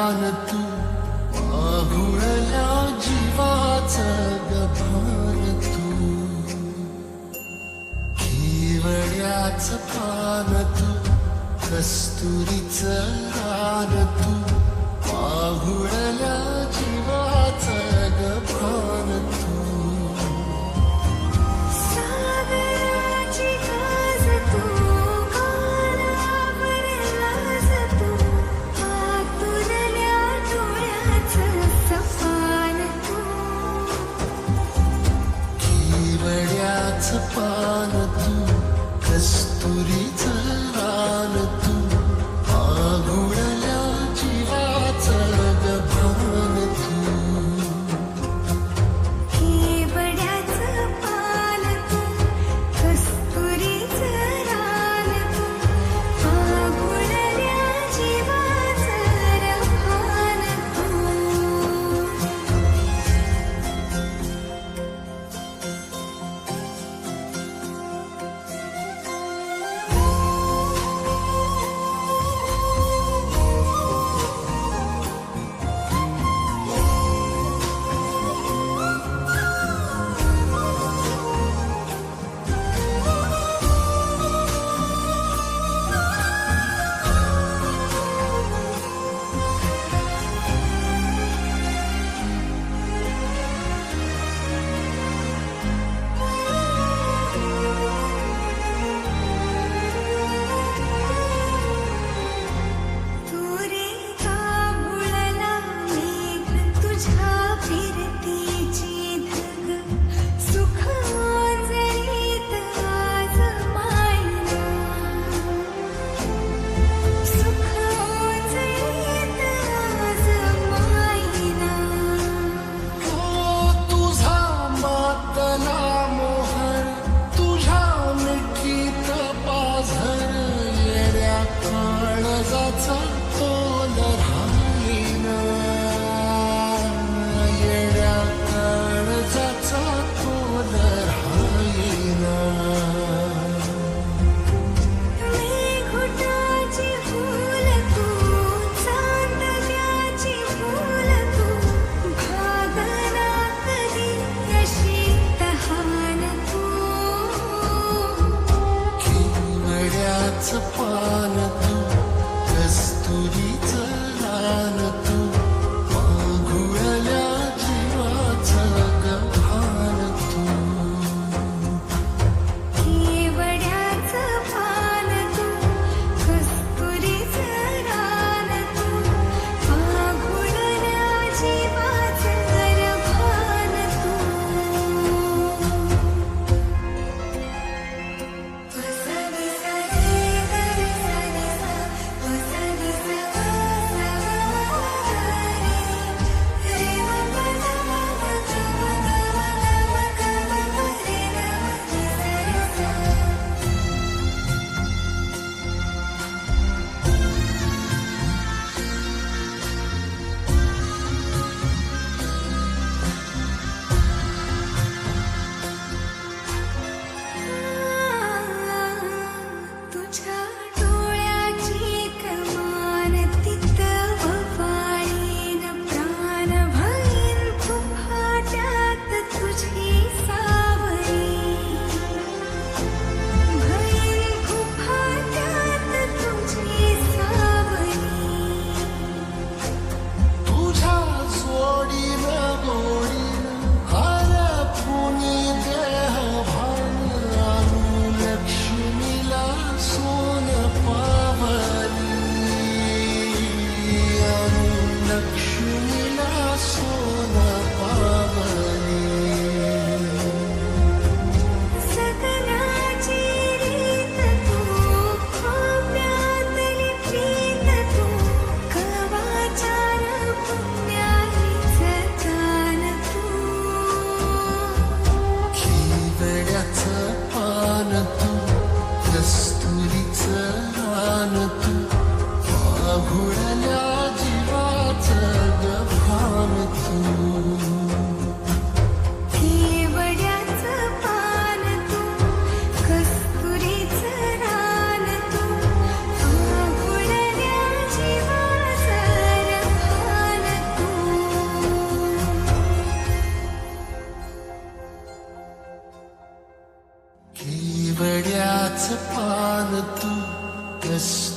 ज्ञान तू आघुळल्या जीवाच गभार तू हिवळ्याच पान तू कस्तुरीच रान तू आघुळल्या जीवाच गभार Kasturica कस्तुरीच